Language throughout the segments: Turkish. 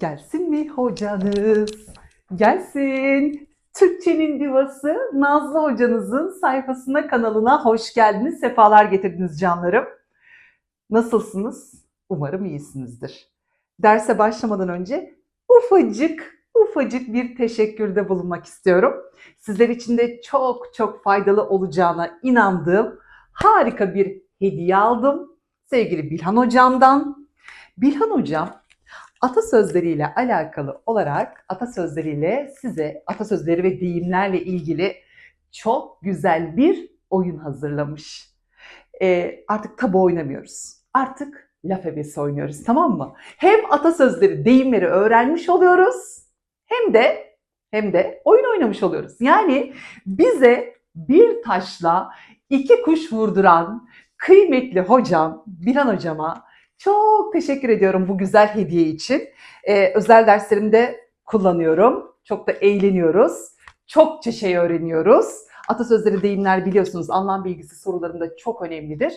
Gelsin mi hocanız? Gelsin. Türkçenin divası Nazlı hocanızın sayfasına kanalına hoş geldiniz. Sefalar getirdiniz canlarım. Nasılsınız? Umarım iyisinizdir. Derse başlamadan önce ufacık ufacık bir teşekkürde bulunmak istiyorum. Sizler için de çok çok faydalı olacağına inandığım harika bir hediye aldım. Sevgili Bilhan hocamdan. Bilhan hocam atasözleriyle alakalı olarak atasözleriyle size atasözleri ve deyimlerle ilgili çok güzel bir oyun hazırlamış. Ee, artık tabu oynamıyoruz. Artık laf ebesi oynuyoruz tamam mı? Hem atasözleri, deyimleri öğrenmiş oluyoruz hem de hem de oyun oynamış oluyoruz. Yani bize bir taşla iki kuş vurduran kıymetli hocam Bilhan hocama çok teşekkür ediyorum bu güzel hediye için. Ee, özel derslerimde kullanıyorum. Çok da eğleniyoruz. Çokça şey öğreniyoruz. Atasözleri, deyimler biliyorsunuz anlam bilgisi sorularında çok önemlidir.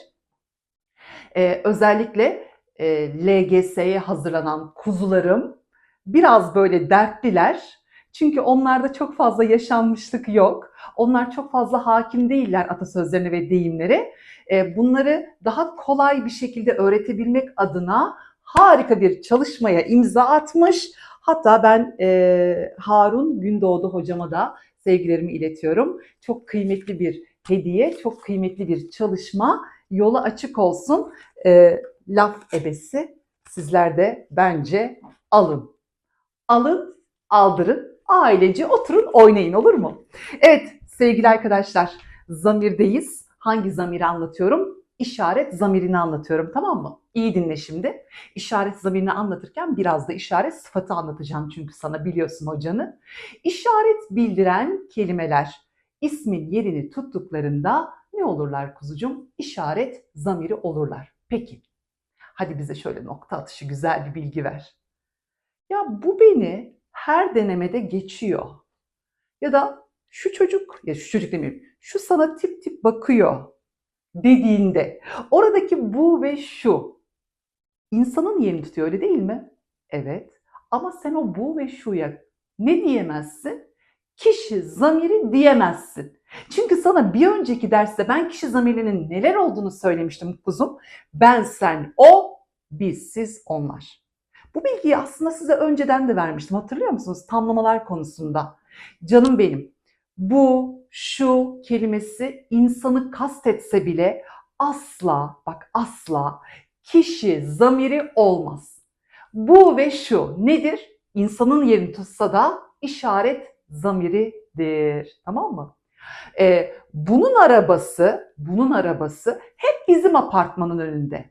Ee, özellikle e, LGS'ye hazırlanan kuzularım biraz böyle dertliler. Çünkü onlarda çok fazla yaşanmışlık yok. Onlar çok fazla hakim değiller atasözlerine ve deyimlere. E, bunları daha kolay bir şekilde öğretebilmek adına harika bir çalışmaya imza atmış. Hatta ben e, Harun Gündoğdu hocama da sevgilerimi iletiyorum. Çok kıymetli bir hediye, çok kıymetli bir çalışma. Yola açık olsun. E, laf ebesi sizler de bence alın. Alın, aldırın, ailece oturun oynayın olur mu? Evet sevgili arkadaşlar zamirdeyiz. Hangi zamiri anlatıyorum? İşaret zamirini anlatıyorum tamam mı? İyi dinle şimdi. İşaret zamirini anlatırken biraz da işaret sıfatı anlatacağım çünkü sana biliyorsun hocanı. İşaret bildiren kelimeler ismin yerini tuttuklarında ne olurlar kuzucum? İşaret zamiri olurlar. Peki hadi bize şöyle nokta atışı güzel bir bilgi ver. Ya bu beni her denemede geçiyor. Ya da şu çocuk, ya şu çocuk demeyeyim, şu sana tip tip bakıyor dediğinde oradaki bu ve şu insanın yerini tutuyor öyle değil mi? Evet. Ama sen o bu ve şuya ne diyemezsin? Kişi zamiri diyemezsin. Çünkü sana bir önceki derste ben kişi zamirinin neler olduğunu söylemiştim kuzum. Ben, sen, o, biz, siz, onlar. Bu bilgiyi aslında size önceden de vermiştim. Hatırlıyor musunuz? Tamlamalar konusunda. Canım benim. Bu, şu kelimesi insanı kastetse bile asla, bak asla kişi zamiri olmaz. Bu ve şu nedir? İnsanın yerini tutsa da işaret zamiridir. Tamam mı? Ee, bunun arabası, bunun arabası hep bizim apartmanın önünde.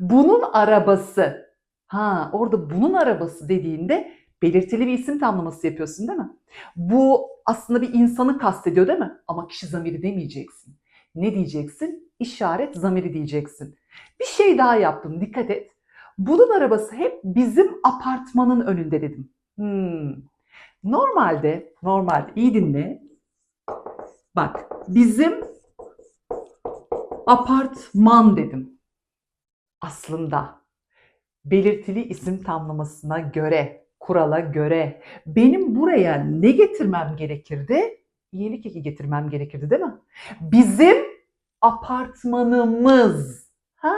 Bunun arabası Ha orada bunun arabası dediğinde belirtili bir isim tamlaması yapıyorsun değil mi? Bu aslında bir insanı kastediyor değil mi? Ama kişi zamiri demeyeceksin. Ne diyeceksin? İşaret zamiri diyeceksin. Bir şey daha yaptım dikkat et. Bunun arabası hep bizim apartmanın önünde dedim. Hmm. Normalde, normalde iyi dinle. Bak bizim apartman dedim. Aslında belirtili isim tamlamasına göre, kurala göre benim buraya ne getirmem gerekirdi? İyilik eki getirmem gerekirdi değil mi? Bizim apartmanımız. Ha,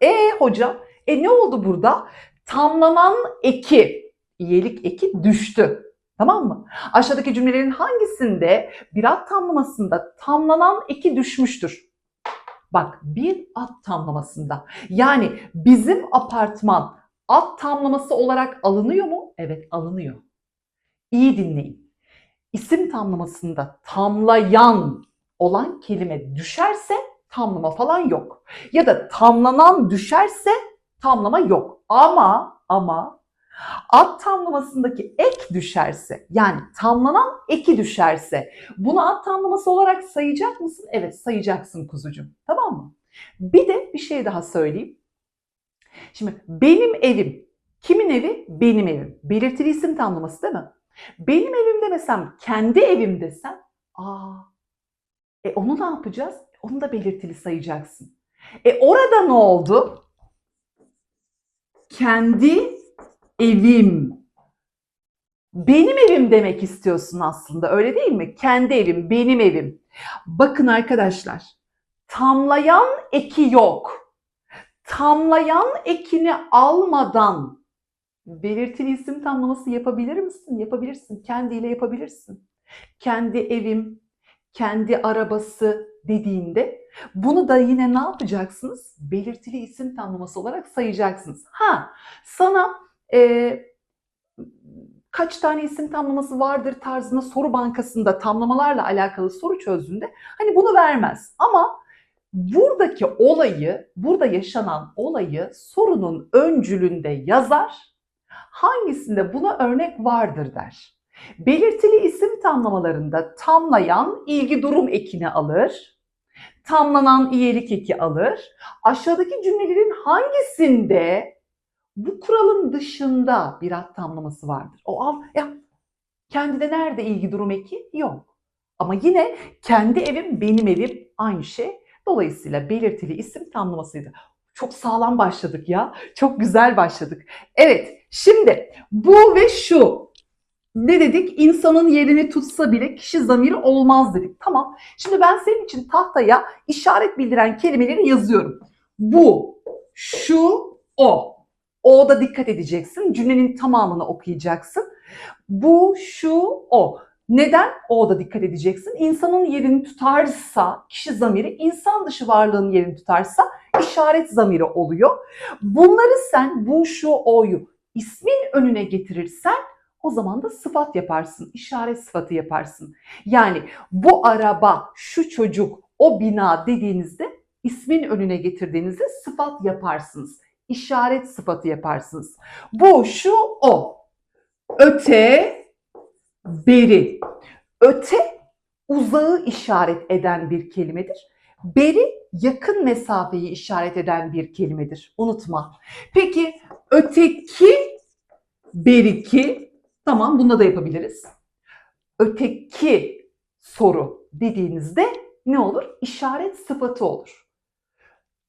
e hocam, e ne oldu burada? Tamlanan eki, iyilik eki düştü. Tamam mı? Aşağıdaki cümlelerin hangisinde bir ad tamlamasında tamlanan eki düşmüştür? Bak bir ad tamlamasında. Yani bizim apartman ad tamlaması olarak alınıyor mu? Evet alınıyor. İyi dinleyin. İsim tamlamasında tamlayan olan kelime düşerse tamlama falan yok. Ya da tamlanan düşerse tamlama yok. Ama ama ad tamlamasındaki ek düşerse yani tamlanan eki düşerse bunu ad tamlaması olarak sayacak mısın? Evet sayacaksın kuzucuğum. Tamam mı? Bir de bir şey daha söyleyeyim. Şimdi benim evim. Kimin evi? Benim evim. Belirtili isim tamlaması değil mi? Benim evim demesem kendi evim desem aa e onu ne yapacağız? Onu da belirtili sayacaksın. E orada ne oldu? Kendi evim. Benim evim demek istiyorsun aslında öyle değil mi? Kendi evim, benim evim. Bakın arkadaşlar, tamlayan eki yok. Tamlayan ekini almadan belirtili isim tamlaması yapabilir misin? Yapabilirsin. Kendiyle yapabilirsin. Kendi evim, kendi arabası dediğinde bunu da yine ne yapacaksınız? Belirtili isim tamlaması olarak sayacaksınız. Ha, sana e, kaç tane isim tamlaması vardır tarzında soru bankasında tamlamalarla alakalı soru çözdüğünde hani bunu vermez. Ama buradaki olayı, burada yaşanan olayı sorunun öncülünde yazar, hangisinde buna örnek vardır der. Belirtili isim tamlamalarında tamlayan ilgi durum ekini alır, tamlanan iyilik eki alır. Aşağıdaki cümlelerin hangisinde bu kuralın dışında bir ad tamlaması vardır? O al, ya kendide nerede ilgi durum eki? Yok. Ama yine kendi evim, benim evim aynı şey. Dolayısıyla belirtili isim tamlamasıydı. Çok sağlam başladık ya. Çok güzel başladık. Evet, şimdi bu ve şu ne dedik? İnsanın yerini tutsa bile kişi zamiri olmaz dedik. Tamam. Şimdi ben senin için tahtaya işaret bildiren kelimeleri yazıyorum. Bu, şu, o. O'da dikkat edeceksin. Cümlenin tamamını okuyacaksın. Bu, şu, o. Neden O'da dikkat edeceksin? İnsanın yerini tutarsa, kişi zamiri, insan dışı varlığın yerini tutarsa işaret zamiri oluyor. Bunları sen bu, şu, o'yu ismin önüne getirirsen o zaman da sıfat yaparsın, işaret sıfatı yaparsın. Yani bu araba, şu çocuk, o bina dediğinizde ismin önüne getirdiğinizde sıfat yaparsınız. İşaret sıfatı yaparsınız. Bu, şu, o. Öte, beri. Öte uzağı işaret eden bir kelimedir. Beri yakın mesafeyi işaret eden bir kelimedir. Unutma. Peki öteki, beriki tamam bunda da yapabiliriz. Öteki soru dediğinizde ne olur? İşaret sıfatı olur.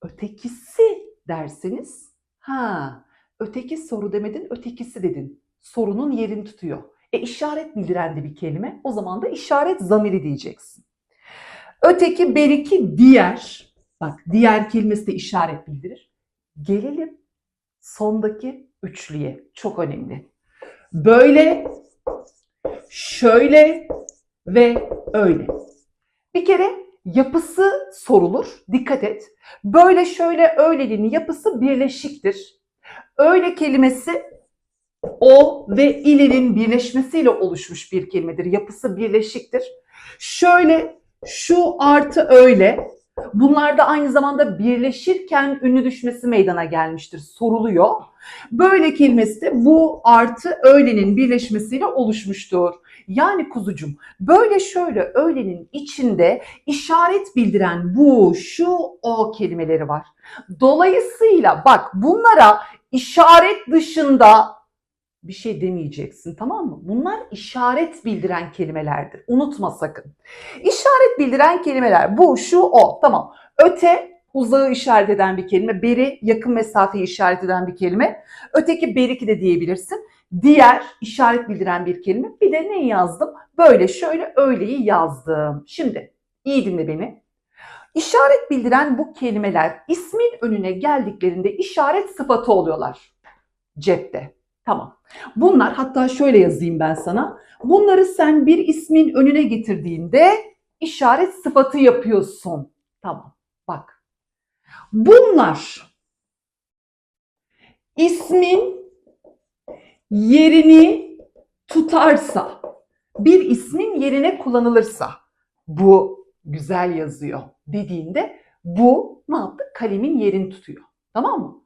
Ötekisi derseniz ha öteki soru demedin ötekisi dedin. Sorunun yerini tutuyor. E işaret bildiren de bir kelime. O zaman da işaret zamiri diyeceksin. Öteki, beriki, diğer. Bak diğer kelimesi de işaret bildirir. Gelelim sondaki üçlüye. Çok önemli. Böyle, şöyle ve öyle. Bir kere yapısı sorulur. Dikkat et. Böyle, şöyle, öylenin yapısı birleşiktir. Öyle kelimesi o ve ilerin birleşmesiyle oluşmuş bir kelimedir. Yapısı birleşiktir. Şöyle şu artı öyle. Bunlar da aynı zamanda birleşirken ünlü düşmesi meydana gelmiştir. Soruluyor. Böyle kelimesi de bu artı öğlenin birleşmesiyle oluşmuştur. Yani kuzucum böyle şöyle öğlenin içinde işaret bildiren bu, şu, o kelimeleri var. Dolayısıyla bak bunlara işaret dışında bir şey demeyeceksin tamam mı? Bunlar işaret bildiren kelimelerdir. Unutma sakın. İşaret bildiren kelimeler bu, şu, o. Tamam. Öte uzağı işaret eden bir kelime. Beri yakın mesafeyi işaret eden bir kelime. Öteki beriki de diyebilirsin. Diğer işaret bildiren bir kelime. Bir de neyi yazdım? Böyle şöyle öyleyi yazdım. Şimdi iyi dinle beni. İşaret bildiren bu kelimeler ismin önüne geldiklerinde işaret sıfatı oluyorlar. Cepte. Tamam. Bunlar hatta şöyle yazayım ben sana. Bunları sen bir ismin önüne getirdiğinde işaret sıfatı yapıyorsun. Tamam. Bak. Bunlar ismin yerini tutarsa, bir ismin yerine kullanılırsa bu güzel yazıyor dediğinde bu ne yaptı? Kalemin yerini tutuyor. Tamam mı?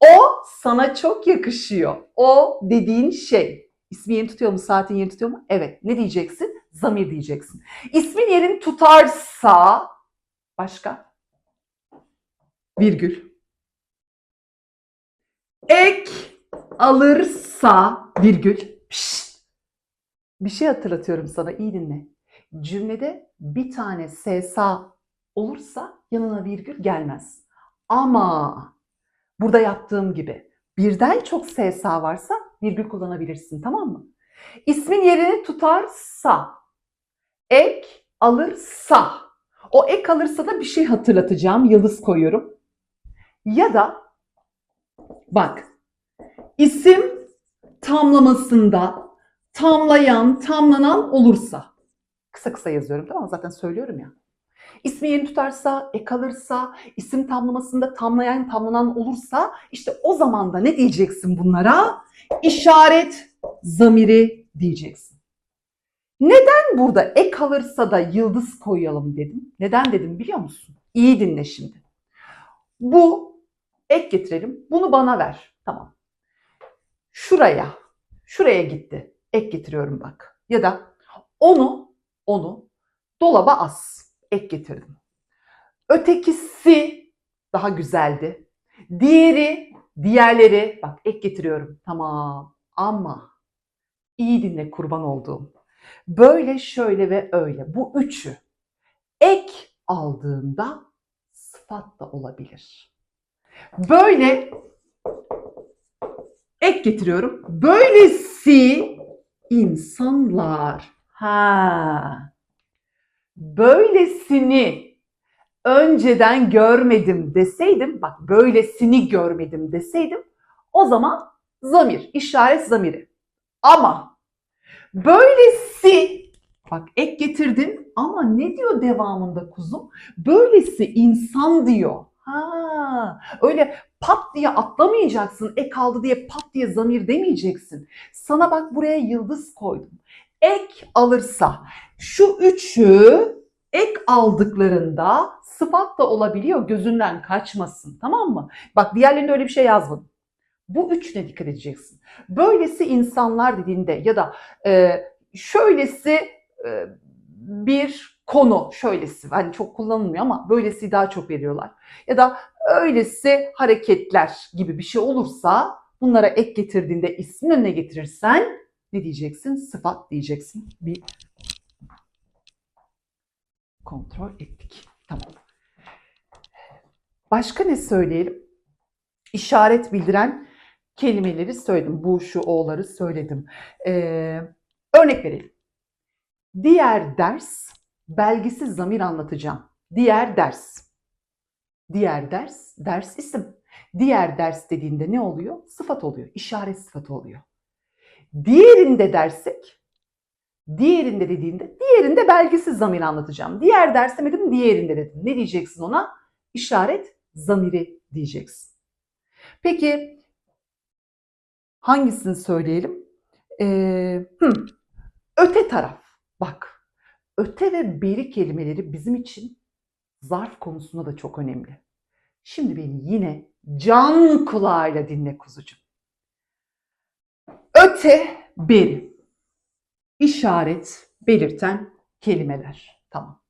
O sana çok yakışıyor. O dediğin şey. İsmi yerini tutuyor mu? Saatin yerini tutuyor mu? Evet. Ne diyeceksin? Zamir diyeceksin. İsmin yerini tutarsa başka? Virgül. Ek alırsa virgül. Pişt. Bir şey hatırlatıyorum sana. iyi dinle. Cümlede bir tane sesa olursa yanına virgül gelmez. Ama Burada yaptığım gibi birden çok SSA varsa virgül kullanabilirsin tamam mı? İsmin yerini tutarsa, ek alırsa, o ek alırsa da bir şey hatırlatacağım, yıldız koyuyorum. Ya da bak isim tamlamasında tamlayan, tamlanan olursa. Kısa kısa yazıyorum tamam mı? Zaten söylüyorum ya. İsmi yerini tutarsa, ek alırsa, isim tamlamasında tamlayan, tamlanan olursa işte o zaman da ne diyeceksin bunlara? İşaret zamiri diyeceksin. Neden burada ek alırsa da yıldız koyalım dedim? Neden dedim biliyor musun? İyi dinle şimdi. Bu ek getirelim. Bunu bana ver. Tamam. Şuraya, şuraya gitti. Ek getiriyorum bak. Ya da onu, onu dolaba as. Ek getirdim. Ötekisi daha güzeldi. Diğeri, diğerleri bak ek getiriyorum. Tamam. Ama iyi dinle kurban olduğum. Böyle, şöyle ve öyle. Bu üçü ek aldığında sıfat da olabilir. Böyle ek getiriyorum. Böylesi insanlar. Ha. Böylesini önceden görmedim deseydim, bak böylesini görmedim deseydim o zaman zamir, işaret zamiri. Ama böylesi, bak ek getirdin ama ne diyor devamında kuzum? Böylesi insan diyor. Ha, öyle pat diye atlamayacaksın. Ek aldı diye pat diye zamir demeyeceksin. Sana bak buraya yıldız koydum. Ek alırsa şu üçü ek aldıklarında sıfat da olabiliyor. Gözünden kaçmasın. Tamam mı? Bak diğerlerinde öyle bir şey yazmadım. Bu üçüne dikkat edeceksin. Böylesi insanlar dediğinde ya da e, şöylesi e, bir konu şöylesi hani çok kullanılmıyor ama böylesi daha çok veriyorlar. Ya da öylesi hareketler gibi bir şey olursa bunlara ek getirdiğinde ismin önüne getirirsen ne diyeceksin? Sıfat diyeceksin. Bir kontrol ettik. Tamam. Başka ne söyleyelim? İşaret bildiren kelimeleri söyledim. Bu, şu, o'ları söyledim. Ee, örnek verelim. Diğer ders belgisiz zamir anlatacağım. Diğer ders. Diğer ders, ders isim. Diğer ders dediğinde ne oluyor? Sıfat oluyor. İşaret sıfatı oluyor. Diğerinde dersek, diğerinde dediğinde, diğerinde belgisiz zamir anlatacağım. Diğer ders demedim, diğerinde dedim. Ne diyeceksin ona? İşaret zamiri diyeceksin. Peki hangisini söyleyelim? Ee, hı, öte taraf. Bak, öte ve beri kelimeleri bizim için zarf konusunda da çok önemli. Şimdi beni yine can kulağıyla dinle kuzucuğum. Öte, beri. İşaret, belirten kelimeler. Tamam.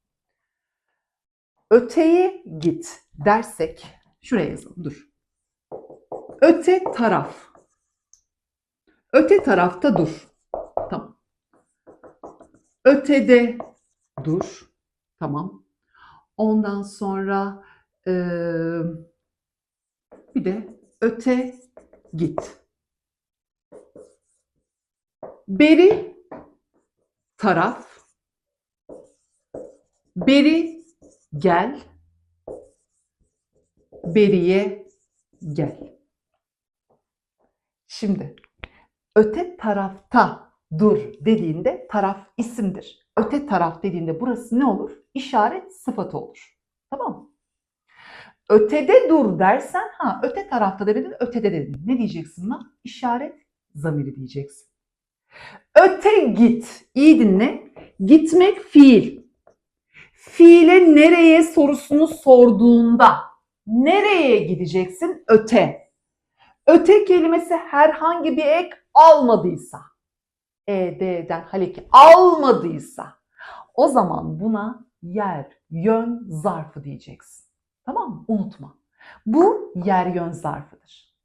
Öteye git dersek, şuraya yazalım dur. Öte taraf. Öte tarafta dur. Tamam. Ötede dur. Tamam. Ondan sonra eee, bir de öte git. Beri taraf. Beri gel. Beriye gel. Şimdi öte tarafta dur dediğinde taraf isimdir. Öte taraf dediğinde burası ne olur? İşaret sıfatı olur. Tamam mı? Ötede dur dersen ha öte tarafta demedin ötede dedin. Ne diyeceksin lan? İşaret zamiri diyeceksin. Öte git. İyi dinle. Gitmek fiil. Fiile nereye sorusunu sorduğunda nereye gideceksin? Öte. Öte kelimesi herhangi bir ek almadıysa, e, d'den haleki almadıysa o zaman buna yer, yön zarfı diyeceksin. Tamam mı? Unutma. Bu yer yön zarfıdır.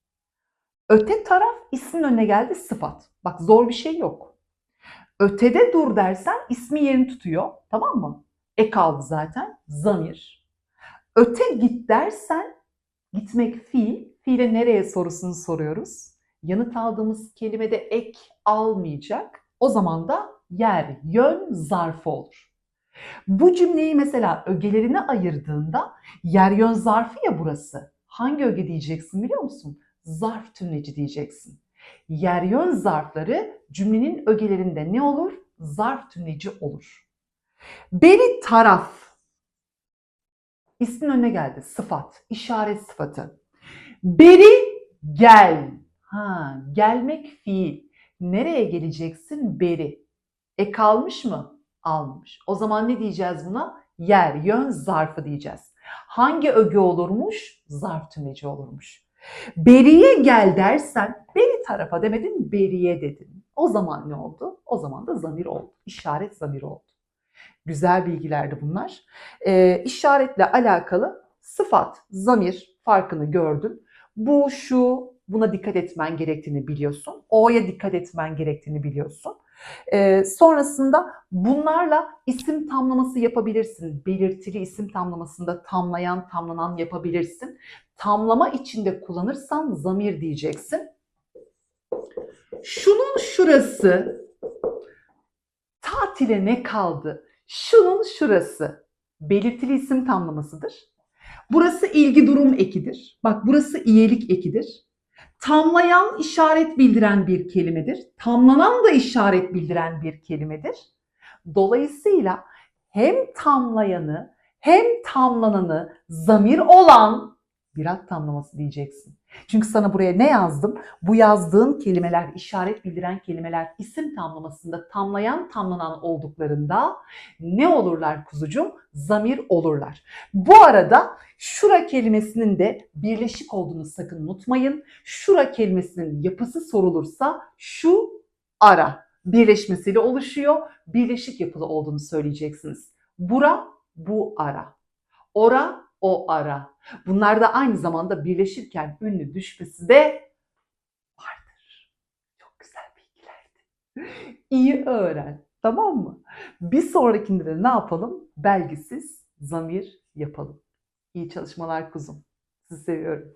Öte taraf ismin önüne geldi sıfat. Bak zor bir şey yok. Ötede dur dersen ismi yerini tutuyor. Tamam mı? Ek aldı zaten. Zamir. Öte git dersen gitmek fiil. Fiile nereye sorusunu soruyoruz. yanıt aldığımız kelimede ek almayacak. O zaman da yer, yön zarfı olur. Bu cümleyi mesela ögelerine ayırdığında yer yön zarfı ya burası. Hangi öge diyeceksin biliyor musun? Zarf tümleci diyeceksin. Yer yön zarfları cümlenin ögelerinde ne olur? Zarf tümleci olur. Beri taraf. İsmin önüne geldi. Sıfat, işaret sıfatı. Beri gel. Ha, gelmek fiil. Nereye geleceksin? Beri. E kalmış mı? Almış. O zaman ne diyeceğiz buna? Yer, yön, zarfı diyeceğiz. Hangi öge olurmuş? Zarf tümleci olurmuş. Beriye gel dersen, beri tarafa demedin, beriye dedin. O zaman ne oldu? O zaman da zamir oldu. İşaret zamir oldu. Güzel bilgilerdi bunlar. Ee, işaretle alakalı sıfat, zamir farkını gördün. Bu, şu, buna dikkat etmen gerektiğini biliyorsun. O'ya dikkat etmen gerektiğini biliyorsun. Ee, sonrasında bunlarla isim tamlaması yapabilirsin. Belirtili isim tamlamasında tamlayan, tamlanan yapabilirsin. Tamlama içinde kullanırsan zamir diyeceksin. Şunun şurası tatile ne kaldı? Şunun şurası belirtili isim tamlamasıdır. Burası ilgi durum ekidir. Bak burası iyelik ekidir. Tamlayan işaret bildiren bir kelimedir. Tamlanan da işaret bildiren bir kelimedir. Dolayısıyla hem tamlayanı hem tamlananı zamir olan bir ad tamlaması diyeceksin. Çünkü sana buraya ne yazdım? Bu yazdığın kelimeler, işaret bildiren kelimeler isim tamlamasında tamlayan tamlanan olduklarında ne olurlar kuzucuğum? Zamir olurlar. Bu arada şura kelimesinin de birleşik olduğunu sakın unutmayın. Şura kelimesinin yapısı sorulursa şu ara birleşmesiyle oluşuyor. Birleşik yapılı olduğunu söyleyeceksiniz. Bura bu ara. Ora o ara. Bunlar da aynı zamanda birleşirken ünlü düşmesi de vardır. Çok güzel bilgilerdi. İyi öğren. Tamam mı? Bir sonrakinde de ne yapalım? Belgisiz zamir yapalım. İyi çalışmalar kuzum. Sizi seviyorum.